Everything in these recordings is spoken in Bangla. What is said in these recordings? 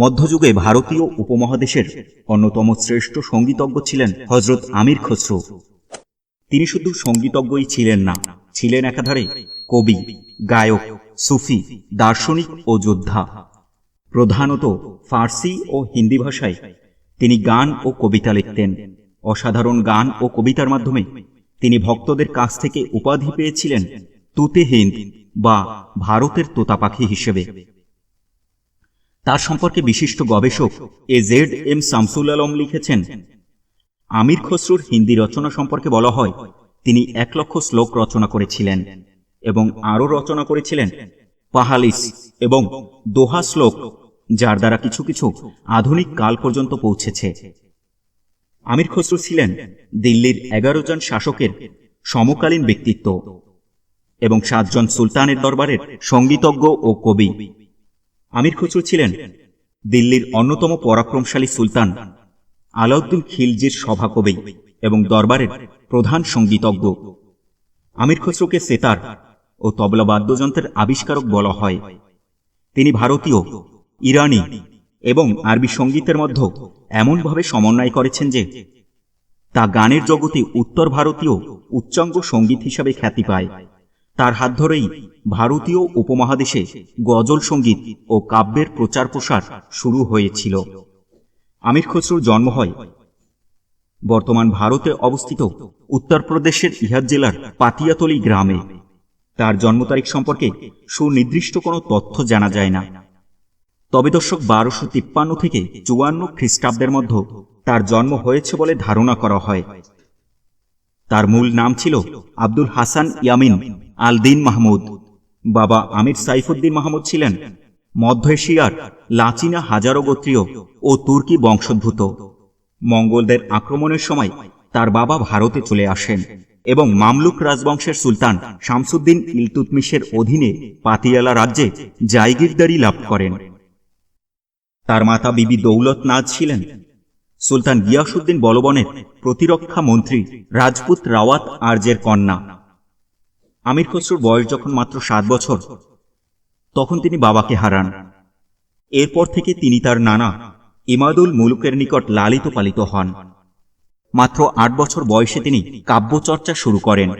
মধ্যযুগে ভারতীয় উপমহাদেশের অন্যতম শ্রেষ্ঠ সঙ্গীতজ্ঞ ছিলেন হজরত আমির খসরু। তিনি শুধু সঙ্গীতজ্ঞই ছিলেন না, ছিলেন একাধারে কবি, গায়ক, সুফি, দার্শনিক ও যোদ্ধা। প্রধানত ফার্সি ও হিন্দি ভাষায় তিনি গান ও কবিতা লিখতেন। অসাধারণ গান ও কবিতার মাধ্যমে তিনি ভক্তদের কাছ থেকে উপাধি পেয়েছিলেন তুতে হিন্দ বা ভারতের তোতা পাখি হিসেবে। তার সম্পর্কে বিশিষ্ট গবেষক A Z M Shamsul Alam লিখেছেন, আমির খসরুর হিন্দি রচনা সম্পর্কে বলা হয়, তিনি এক লক্ষ শ্লোক রচনা করেছিলেন এবং আরও রচনা করেছিলেন, পাহালিস এবং দোহা শ্লোক, যার দ্বারা কিছু কিছু আধুনিক কাল পর্যন্ত পৌঁছেছে। আমির খসরু ছিলেন দিল্লির এগারো জন শাসকের সমকালীন ব্যক্তিত্ব এবং সাতজন সুলতানের দরবারের সঙ্গীতজ্ঞ ও কবি। আমির খসরু ছিলেন দিল্লির অন্যতম পরাক্রমশালী সুলতান আলাউদ্দিন খিলজির সভাকবি এবং দরবারের প্রধান সঙ্গীতজ্ঞ। আমির খসরুকে সেতার ও তবলা বাদ্যযন্ত্রের আবিষ্কারক বলা হয়। তিনি ভারতীয়, ইরানি এবং আরবি সঙ্গীতের মধ্যে এমনভাবে সমন্বয় করেছেন যে, তা গানের জগতে উত্তর ভারতীয় উচ্চাঙ্গ সংগীত হিসাবে খ্যাতি পায়। তার হাত ধরেই ভারতীয় উপমহাদেশে গজল সংগীত ও কাব্যের প্রচার প্রসার শুরু হয়েছিল। আমির খসরুর জন্ম হয় বর্তমান ভারতে অবস্থিত উত্তরপ্রদেশের ইহাদ জেলার পাতিয়াতলি গ্রামে। তার জন্ম তারিখ সম্পর্কে সুনির্দিষ্ট কোনো তথ্য জানা যায় না। তবে দর্শক বারোশো তিপ্পান্ন থেকে চুয়ান্ন খ্রিস্টাব্দের মধ্যে তার জন্ম হয়েছে বলে ধারণা করা হয়। তার মূল নাম ছিল আব্দুল হাসান ইয়ামিন আল দিন মাহমুদ। বাবা আমির সাইফুদ্দিন মাহমুদ ছিলেন মধ্য এশিয়ার লাচিনা হাজারো গোত্রীয় ও তুর্কি বংশোদ্ভূত। মঙ্গলদের আক্রমণের সময় তার বাবা ভারতে চলে আসেন এবং মামলুক রাজবংশের সুলতান শামসুদ্দিন ইলতুতমিশের অধীনে পাতিয়ালা রাজ্যে জায়গিরদারি লাভ করেন। তার মাতা বিবি দৌলত নাজ ছিলেন সুলতান গিয়াসুদ্দিন বলবনের প্রতিরক্ষা মন্ত্রী রাজপুত রাওয়াত আর্যের কন্যা। আমির খসরুর বয়স যখন মাত্র সাত বছর, তখন তিনি বাবাকে হারান। এরপর থেকে তিনি তার নানা ইমাদুল মুলুকের নিকট লালিত পালিত হন। মাত্র আট বছর বয়সে তিনি কাব্যচর্চা শুরু করেন।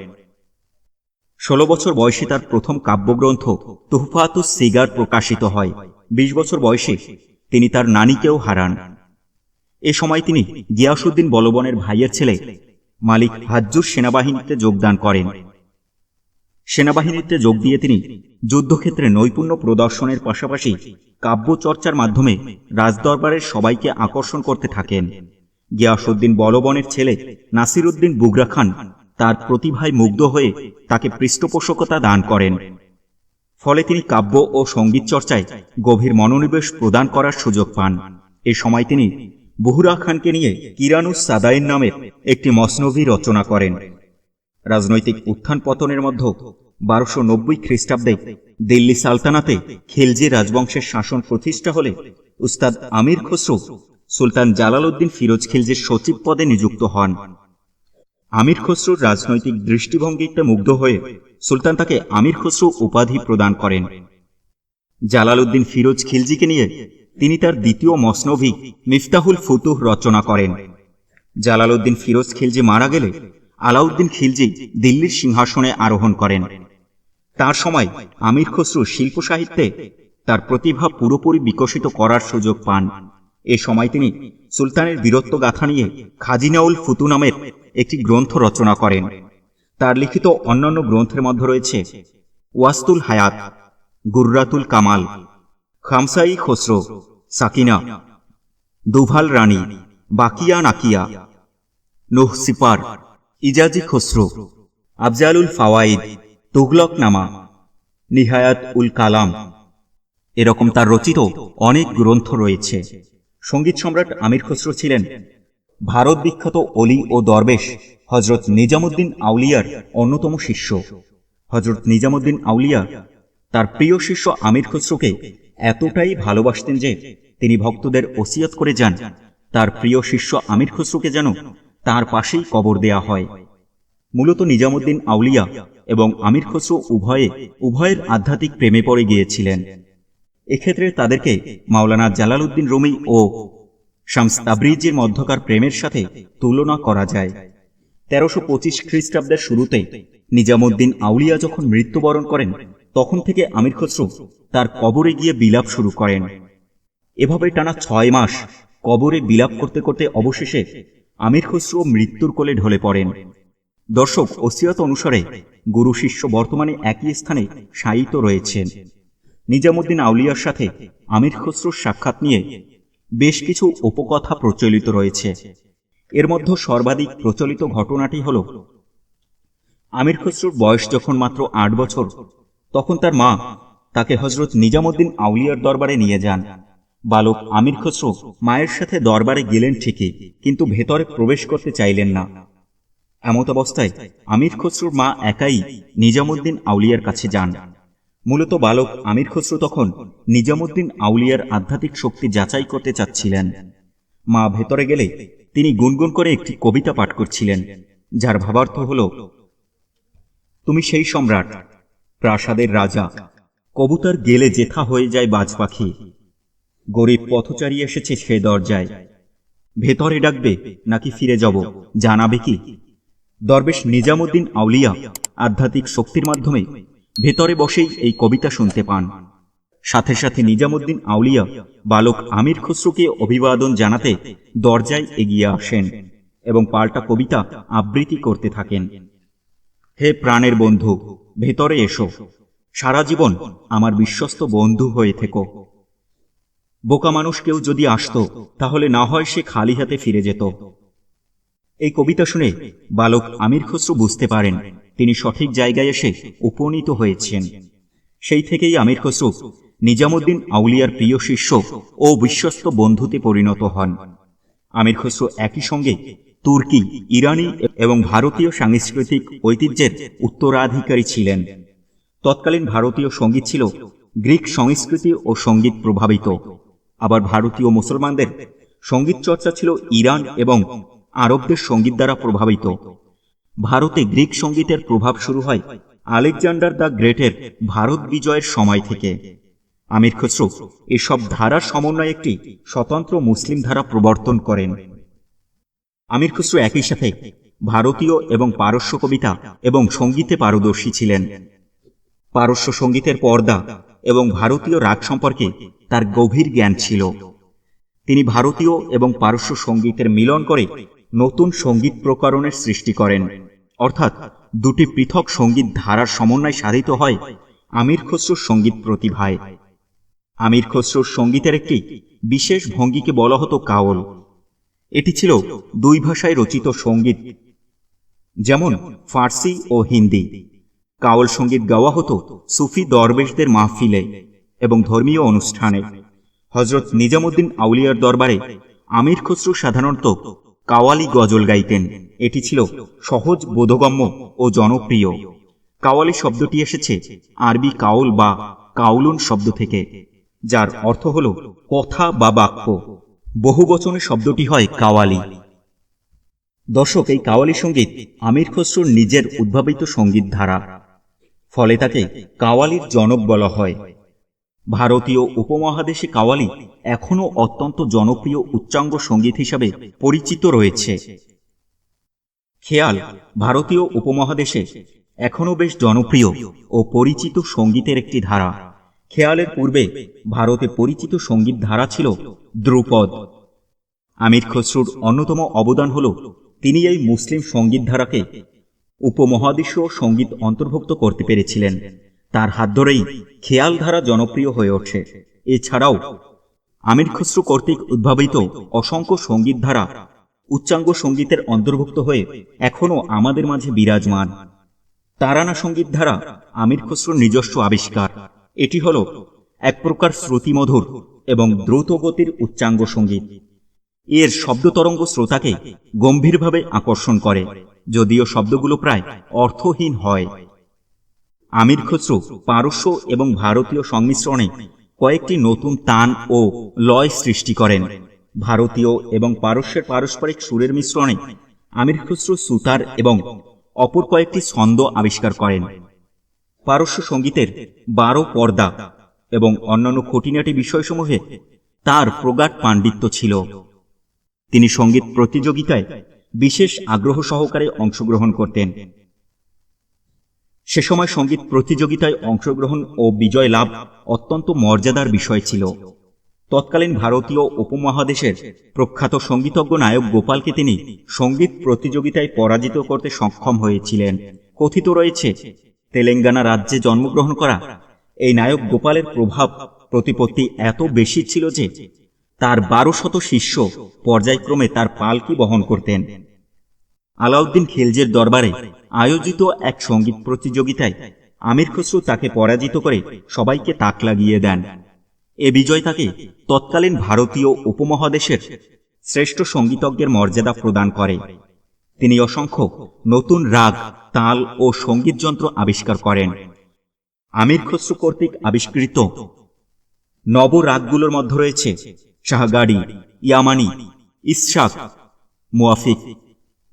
ষোলো বছর বয়সে তার প্রথম কাব্যগ্রন্থ তুহফাতুস সিগার প্রকাশিত হয়। বিশ বছর বয়সে তিনি তার নানিকেও হারান। এ সময় তিনি গিয়াসুদ্দিন বলবনের ভাইয়ের ছেলে, মালিক হাজ্জুর সেনাবাহিনীতে যোগদান করেন। সেনাবাহিনীতে যোগ দিয়ে তিনি যুদ্ধক্ষেত্রে নৈপুণ্য প্রদর্শনের পাশাপাশি কাব্যচর্চার মাধ্যমে রাজদরবারের সবাইকে আকর্ষণ করতে থাকেন। গিয়াসুদ্দিন বলবনের ছেলে নাসিরুদ্দিন বুগরা খান তার প্রতিভায় মুগ্ধ হয়ে তাকে পৃষ্ঠপোষকতা দান করেন। ফলে তিনি কাব্য ও সংগীত চর্চায় গভীর মনোনিবেশ প্রদান করার সুযোগ পান। এ সময় তিনি বুহুরা খানকে নিয়ে কিরানুস সাদাইন নামের একটি মসনভি রচনা করেন। রাজনৈতিক উত্থান পতনের মধ্যে বারোশো নব্বই খ্রিস্টাব্দে দিল্লি সালতানাতে খিলজি রাজবংশের শাসন প্রতিষ্ঠা হলে উস্তাদ আমির খসরু সুলতান জালালউদ্দিন ফিরোজ খিলজির সচিব পদে নিযুক্ত হন। আমির খসরুর রাজনৈতিক দৃষ্টিভঙ্গিতে মুগ্ধ হয়ে সুলতান তাকে আমির খসরু উপাধি প্রদান করেন। জালালউদ্দিন ফিরোজ খিলজিকে নিয়ে তিনি তার দ্বিতীয় মসনভি মিফতাহুল ফুতুহ রচনা করেন। জালালউদ্দিন ফিরোজ খিলজি মারা গেলে আলাউদ্দিন খিলজি দিল্লির সিংহাসনে আরোহণ করেন। তার সময় আমির খসরু শিল্প সাহিত্যে তার প্রতিভা পুরোপুরি বিকশিত করার সুযোগ পান। এ সময় তিনি সুলতানের বীরত্ব গাথা নিয়ে খাজিনাউল ফুতু নামের একটি গ্রন্থ রচনা করেন। তার লিখিত অন্যান্য গ্রন্থের মধ্যে রয়েছে ওয়াস্তুল হায়াত, গুর্রাতুল কামাল খামসাই খসরো, সাকিনা। দুভাল রানী, বাকিয়া নাকিয়া। নুহ সিপার, ইজাজি খসরু। আফজালুল ফাওয়াইদ, তুগলক নামা। নিহায়াত উল কালাম। এরকম তার রচিত অনেক গ্রন্থ রয়েছে। সংগীত সম্রাট আমির খসরু ছিলেন। ভারত বিখ্যাত অলি ও দরবেশ হজরত নিজামুদ্দিন আউলিয়ার অন্যতম শিষ্য। হজরত নিজামুদ্দিন আউলিয়া তার প্রিয় শিষ্য আমির খসরুকে এতটাই ভালোবাসতেন যে তিনি ভক্তদের ওসিয়ত করে যান। তার প্রিয় শিষ্য আমির খসরুকে যেন তার পাশেই কবর দেয়া হয়। মূলত নিজামুদ্দিন আউলিয়া এবং আমির খসরু উভয়ে, উভয়ের আধ্যাত্মিক প্রেমে পড়ে গিয়েছিলেন। এক্ষেত্রে তাদেরকে মাওলানা জালালউদ্দিন রুমি ও শামস তাবরিজের মধ্যকার প্রেমের সাথে তুলনা করা যায়। তেরোশো পঁচিশ খ্রিস্টাব্দের শুরুতে নিজামুদ্দিন আউলিয়া যখন মৃত্যুবরণ করেন তখন থেকে আমির খসরু তার কবরে গিয়ে বিলাপ শুরু করেন। এভাবে টানা ছয় মাস কবরে বিলাপ করতে করতে অবশেষে আমির খসরু মৃত্যুর কোলে ঢলে পড়েন। দর্শক ওসিয়ত অনুসারে গুরু শিষ্য বর্তমানে একই স্থানে শায়িত রয়েছেন। নিজামুদ্দিন আউলিয়ার সাথে আমির খসরুর সাক্ষাৎ নিয়ে বেশ কিছু উপকথা প্রচলিত রয়েছে। এর মধ্যে সর্বাধিক প্রচলিত ঘটনাটি হল, আমির খসরুর বয়স যখন মাত্র আট বছর তখন তার মা তাকে হজরত নিজামুদ্দিন আউলিয়ার দরবারে নিয়ে যান। বালক আমির খসরু মায়ের সাথে দরবারে গেলেন ঠিকই, কিন্তু ভেতরে প্রবেশ করতে চাইলেন না। এমত অবস্থায় আমির খসরুর মা একাই নিজামুদ্দিন আউলিয়ার কাছে যান। মূলত বালক আমির খসরু তখন নিজামুদ্দিন আউলিয়ার আধ্যাত্মিক শক্তি যাচাই করতে চাচ্ছিলেন। মা ভেতরে গেলে তিনি গুনগুন করে একটি কবিতা পাঠ করছিলেন, যার ভাবার্থ হল, তুমি সেই সম্রাট প্রাসাদের রাজা। কবুতর গেলে জেথা হয়ে যায় বাজ পাখি। গরিব পথচারী এসেছে সে দরজায়। ভেতরে ডাকবে, নাকি ফিরে যাব, জানাবে কি? দরবেশ নিজামুদ্দিন আউলিয়া আধ্যাত্মিক শক্তির মাধ্যমে ভেতরে বসেই এই কবিতা শুনতে পান। সাথে সাথে নিজামুদ্দিন আউলিয়া বালক আমির খসরুকে অভিবাদন জানাতে দরজায় এগিয়ে আসেন এবং পাল্টা কবিতা আবৃত্তি করতে থাকেন। হে প্রাণের বন্ধু, ভেতরে এসো। সারা জীবন আমার বিশ্বস্ত বন্ধু হয়ে থেকো। বোকা মানুষ কেউ যদি আসতো, তাহলে না হয় সে খালি হাতে ফিরে যেত। এই কবিতা শুনে বালক আমির খসরু বুঝতে পারেন, তিনি সঠিক জায়গায় এসে উপনীত হয়েছেন। সেই থেকেই আমির খসরু নিজামুদ্দিন আউলিয়ার প্রিয় শিষ্য ও বিশ্বস্ত বন্ধুতে পরিণত হন। আমির খসরু একই সঙ্গে তুর্কি, ইরানি এবং ভারতীয় সাংস্কৃতিক ঐতিহ্যের উত্তরাধিকারী ছিলেন। তৎকালীন ভারতীয় সংগীত ছিল গ্রিক সংস্কৃতি ও সংগীত প্রভাবিত। আবার ভারতীয় মুসলমানদের সংগীত চর্চা ছিল ইরান এবং আরবদের সংগীত দ্বারা প্রভাবিত। ভারতে গ্রিক সঙ্গীতের প্রভাব শুরু হয় আলেকজান্ডার দ্য গ্রেটের ভারত বিজয়ের সময় থেকে। আমির খসরু এসব ধারার সমন্বয়ে একটি স্বতন্ত্র মুসলিম ধারা প্রবর্তন করেন। আমির খসরু একই সাথে ভারতীয় এবং পারস্য কবিতা এবং সঙ্গীতে পারদর্শী ছিলেন। পারস্য সঙ্গীতের পর্দা এবং ভারতীয় রাগ সম্পর্কে তার গভীর জ্ঞান ছিল। তিনি ভারতীয় এবং পারস্য সঙ্গীতের মিলন করে নতুন সংগীত প্রকরণের সৃষ্টি করেন। অর্থাৎ দুটি পৃথক সংগীত ধারার সমন্বয় সাধিত হয় আমির খসরুর সংগীত প্রতিভায়। আমির খসরুর সঙ্গীতের একটি বিশেষ ভঙ্গিকে বলা হতো কাওল। এটি ছিল দুই ভাষায় রচিত সংগীত, যেমন ফার্সি ও হিন্দি। কাওল সংগীত গাওয়া হতো সুফি দরবেশদের মাহফিলে এবং ধর্মীয় অনুষ্ঠানে। হজরত নিজামুদ্দিন আউলিয়ার দরবারে আমির খসরু সাধারণত কাওয়ালি গজল গাইতেন। এটি ছিল সহজ, বোধগম্য ও জনপ্রিয়। কাওয়ালি শব্দটি এসেছে আরবি কাউল বা কাউলুন শব্দ থেকে, যার অর্থ হল কথা বা বাক্য। বহু বচনে শব্দটি হয় কাওয়ালি। দর্শক, এই কাওয়ালি সংগীত আমির খসরুর নিজের উদ্ভাবিত সংগীত ধারা। ফলে তাকে কাওয়ালির জনক বলা হয়। ভারতীয় উপমহাদেশে কাওয়ালি এখনও অত্যন্ত জনপ্রিয় উচ্চাঙ্গ সংগীত হিসাবে পরিচিত রয়েছে। খেয়াল, ভারতীয় উপমহাদেশে এখনও বেশ জনপ্রিয় ও পরিচিত সঙ্গীতের একটি ধারা। খেয়ালের পূর্বে ভারতে পরিচিত সংগীত ধারা ছিল দ্রুপদ। আমির খসরুর অন্যতম অবদান হল তিনি এই মুসলিম সংগীত ধারাকে উপমহাদেশীয় সংগীত অন্তর্ভুক্ত করতে পেরেছিলেন। তার হাত ধরেই খেয়াল ধারা জনপ্রিয় হয়ে ওঠে। এছাড়াও আমির খসরু কর্তৃক উদ্ভাবিত অসংখ্য সংগীত ধারা উচ্চাঙ্গ সঙ্গীতের অন্তর্ভুক্ত হয়ে এখনও আমাদের মাঝে বিরাজমান। তারানা সংগীত ধারা আমির খসরুর নিজস্ব আবিষ্কার। এটি হল এক প্রকার শ্রুতিমধুর এবং দ্রুত গতির উচ্চাঙ্গ সংগীত। এর শব্দ তরঙ্গ শ্রোতাকে গম্ভীরভাবে আকর্ষণ করে, যদিও শব্দগুলো প্রায় অর্থহীন হয়। আমির খসরু পারস্য এবং ভারতীয় সংমিশ্রণে কয়েকটি নতুন তান ও লয় সৃষ্টি করেন। ভারতীয় এবং পারস্যের পারস্পরিক সুরের মিশ্রণে আমির খসরু সুতার এবং অপর কয়েকটি ছন্দ আবিষ্কার করেন। পারস্য সঙ্গীতের বারো পর্দা এবং অন্যান্য খুঁটিনাটি বিষয়সমূহে তার প্রগাঢ় পাণ্ডিত্য ছিল। তিনি সংগীত প্রতিযোগিতায় বিশেষ আগ্রহ সহকারে অংশগ্রহণ করতেন। সে সময় সংগীত প্রতিযোগিতায় অংশগ্রহণ ও বিজয় লাভ অত্যন্ত মর্যাদার বিষয় ছিল। তৎকালীন ভারতীয় উপমহাদেশের প্রখ্যাত সঙ্গীতজ্ঞ নায়ক গোপালকে তিনি সংগীত প্রতিযোগিতায় পরাজিত করতে সক্ষম হয়েছিলেন। কথিত রয়েছে তেলেঙ্গানা রাজ্যে জন্মগ্রহণ করা এই নায়ক গোপালের প্রভাব প্রতিপত্তি এত বেশি ছিল যে তার বারো শত শিষ্য পর্যায়ক্রমে তার পালকি বহন করতেন। আলাউদ্দিন খিলজের দরবারে আয়োজিত এক সংগীত প্রতিযোগিতায় আমির খসরু তাকে পরাজিত করে সবাইকে তাক লাগিয়ে দেন। এ বিজয় তাকে তৎকালীন ভারতীয় উপমহাদেশের শ্রেষ্ঠ সঙ্গীতজ্ঞের মর্যাদা প্রদান করে। তিনি অসংখ্য নতুন রাগ, তাল ও সংগীত যন্ত্র আবিষ্কার করেন। আমির খসরু কর্তৃক আবিষ্কৃত নব রাগগুলোর মধ্যে রয়েছে শাহগাড়ি, ইয়ামানি ইসশাক মুয়াফিক,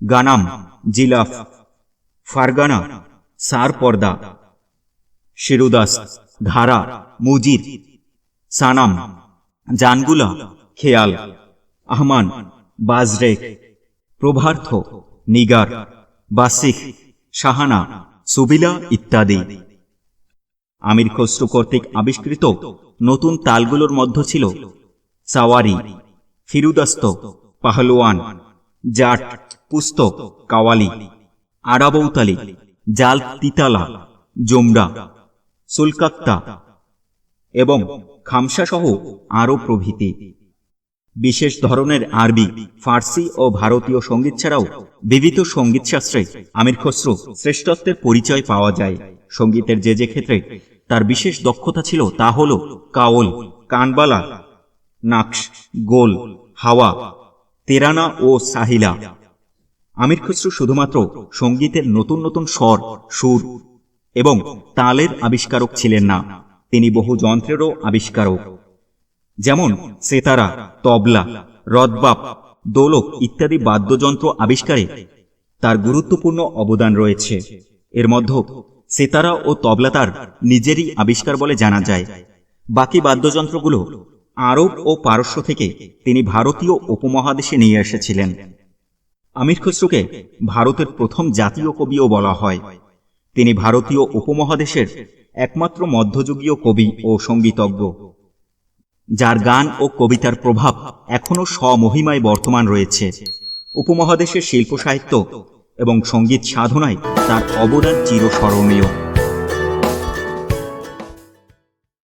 গানাম, জিলাফ, ফারগানা, সার পর্দা, শিরুদাস ধারা মুজির, সানাম, জানগুলা, খেয়াল, আহমান, বাজরেক, প্রভার্থ। নিগার বাসিক শাহানা, সুবিলা ইত্যাদি। আমির খসরু কর্তৃক আবিষ্কৃত নতুন তালগুলোর মধ্য ছিল সাওয়ারি, ফিরুদাস্ত পাহলোয়ান জাট পুস্তক কাওয়ালি, আরাবৌতালি, জাল তিতালা, জোমরা, সুলকাক্তা এবং খামসাসহ আরও প্রভৃতি। বিশেষ ধরনের আরবি, ফার্সি ও ভারতীয় সংগীত ছাড়াও বিবিধ সঙ্গীতশাস্ত্রে আমির খসরু শ্রেষ্ঠত্বের পরিচয় পাওয়া যায়। সঙ্গীতের যে যে ক্ষেত্রে তার বিশেষ দক্ষতা ছিল তা হল কাওল, কানবালা, নাকশ, গোল, হাওয়া, তেরানা ও সাহিলা। আমির খসরু শুধুমাত্র সঙ্গীতের নতুন নতুন স্বর, সুর এবং তালের আবিষ্কারক ছিলেন না। তিনি বহু যন্ত্রেরও আবিষ্কারক। যেমন সেতারা, তবলা, রদবাপ, দোলক ইত্যাদি বাদ্যযন্ত্র আবিষ্কারে তার গুরুত্বপূর্ণ অবদান রয়েছে। এর মধ্যে সেতারা ও তবলা তার নিজেরই আবিষ্কার বলে জানা যায়। বাকি বাদ্যযন্ত্রগুলো আরব ও পারস্য থেকে তিনি ভারতীয় উপমহাদেশে নিয়ে এসেছিলেন। আমির খসরুকে ভারতের প্রথম জাতীয় কবিও বলা হয়। তিনি ভারতীয় উপমহাদেশের একমাত্র মধ্যযুগীয় কবি ও সঙ্গীতজ্ঞ যার গান ও কবিতার প্রভাব এখনও স্বমহিমায় বর্তমান রয়েছে। উপমহাদেশের শিল্প সাহিত্য এবং সংগীত সাধনায় তার অবদান চিরস্মরণীয়।